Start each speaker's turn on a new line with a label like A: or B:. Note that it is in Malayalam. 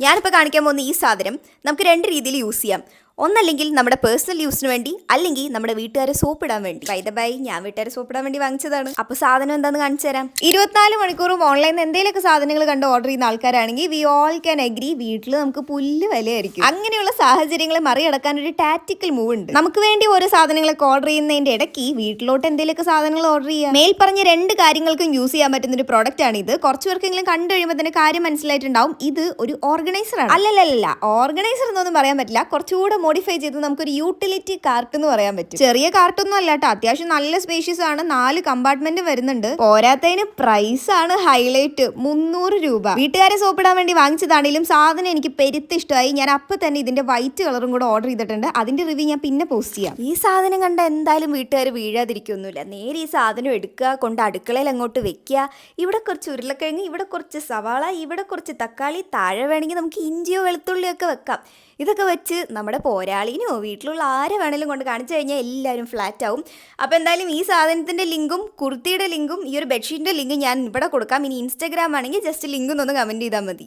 A: ഞാനിപ്പോൾ കാണിക്കാൻ പോകുന്ന ഈ സാധനം നമുക്ക് രണ്ട് രീതിയിൽ യൂസ് ചെയ്യാം. ഒന്നല്ലെങ്കിൽ നമ്മുടെ പേഴ്സണൽ യൂസിന് വേണ്ടി അല്ലെങ്കിൽ നമ്മുടെ വീട്ടുകാരെ സോപ്പ് ഇടാൻ വേണ്ടി വൈദബായി ഞാൻ വീട്ടുകാരെ സോപ്പ് ഇടാൻ വേണ്ടി വാങ്ങിച്ചതാണ്. അപ്പോൾ സാധനം എന്താണെന്ന് കാണിച്ചു തരാം. ഇരുപത്തിനാല് മണിക്കൂറും ഓൺലൈനിൽ എന്തെങ്കിലുമൊക്കെ സാധനങ്ങൾ കണ്ട് ഓർഡർ ചെയ്യുന്ന ആൾക്കാരാണെങ്കിൽ വി ഓൾ ക്യാൻ അഗ്രി വീട്ടിൽ നമുക്ക് പുല്ല് വിലയായിരിക്കും. അങ്ങനെയുള്ള സാഹചര്യങ്ങളെ മറികടക്കാൻ ഒരു ടാറ്റിക്കൽ മൂവ് ഉണ്ട്. നമുക്ക് വേണ്ടി ഓരോ സാധനങ്ങളൊക്കെ ഓർഡർ ചെയ്യുന്നതിന്റെ ഇടയ്ക്ക് വീട്ടിലോട്ട് എന്തെങ്കിലുമൊക്കെ സാധനങ്ങൾ ഓർഡർ ചെയ്യാം മേൽ പറഞ്ഞ രണ്ട് കാര്യങ്ങൾക്കും യൂസ് ചെയ്യാൻ പറ്റുന്ന ഒരു പ്രോഡക്റ്റ് ആണ് ഇത് കുറച്ച് പേർക്കെങ്കിലും കണ്ടു കഴിയുമ്പോൾ തന്നെ കാര്യം മനസ്സിലായിട്ടുണ്ടാവും. ഇത് ഒരു ഓർഗനൈസർ ആണ്. അല്ലല്ലല്ല ഓർഗനൈസർ എന്നൊന്നും പറയാൻ പറ്റില്ല. കുറച്ചുകൂടെ മോഡിഫൈ ചെയ്ത് നമുക്കൊരു യൂട്ടിലിറ്റി കാർട്ട് എന്ന് പറയാൻ പറ്റും. ചെറിയ കാർട്ടൊന്നും അല്ല അത്യാവശ്യം നല്ല സ്പേഷ്യസ് ആണ്. നാല് കമ്പാർട്ട്മെന്റ് വരുന്നുണ്ട്. പോരാത്തതിന് പ്രൈസ് ആണ് ഹൈലൈറ്റ് മുന്നൂറ് രൂപ. വീട്ടുകാരെ സോപ്പിടാൻ വേണ്ടി വാങ്ങിച്ചതാണെങ്കിലും സാധനം എനിക്ക് പെരുത്ത് ഇഷ്ടമായി. ഞാൻ അപ്പൊ തന്നെ ഇതിന്റെ വൈറ്റ് കളറും കൂടെ ഓർഡർ ചെയ്തിട്ടുണ്ട്. അതിന്റെ റിവ്യൂ ഞാൻ പിന്നെ പോസ്റ്റ് ചെയ്യാം. ഈ സാധനം കണ്ട എന്തായാലും വീട്ടുകാർ വീഴാതിരിക്കൊന്നുമില്ല. നേരെ ഈ സാധനം എടുക്കുക കൊണ്ട് അടുക്കളയിൽ അങ്ങോട്ട് വെക്കുക. ഇവിടെ കുറച്ച് ഉരുളക്കിഴങ്ങ് ഇവിടെ കുറച്ച് സവാള ഇവിടെ കുറച്ച് തക്കാളി താഴെ വേണമെങ്കിൽ നമുക്ക് ഇഞ്ചിയോ വെളുത്തുള്ളിയോ ഒക്കെ വെക്കാം. ഇതൊക്കെ വെച്ച് നമ്മുടെ പോരാളിനോ വീട്ടിലുള്ള ആരെ വേണേലും കൊണ്ട് കാണിച്ചു കഴിഞ്ഞാൽ എല്ലാവരും ഫ്ലാറ്റ് ആവും. അപ്പോൾ എന്തായാലും ഈ സാധനത്തിന്റെ ലിങ്കും കുർത്തിയുടെ ലിങ്കും ഈ ഒരു ബെഡ്ഷീറ്റിന്റെ ലിങ്കും ഞാൻ ഇവിടെ കൊടുക്കാം. ഇനി ഇൻസ്റ്റാഗ്രാം ആണെങ്കിൽ ജസ്റ്റ് ലിങ്ക് ഒന്ന് കമന്റ് ചെയ്താൽ മതി.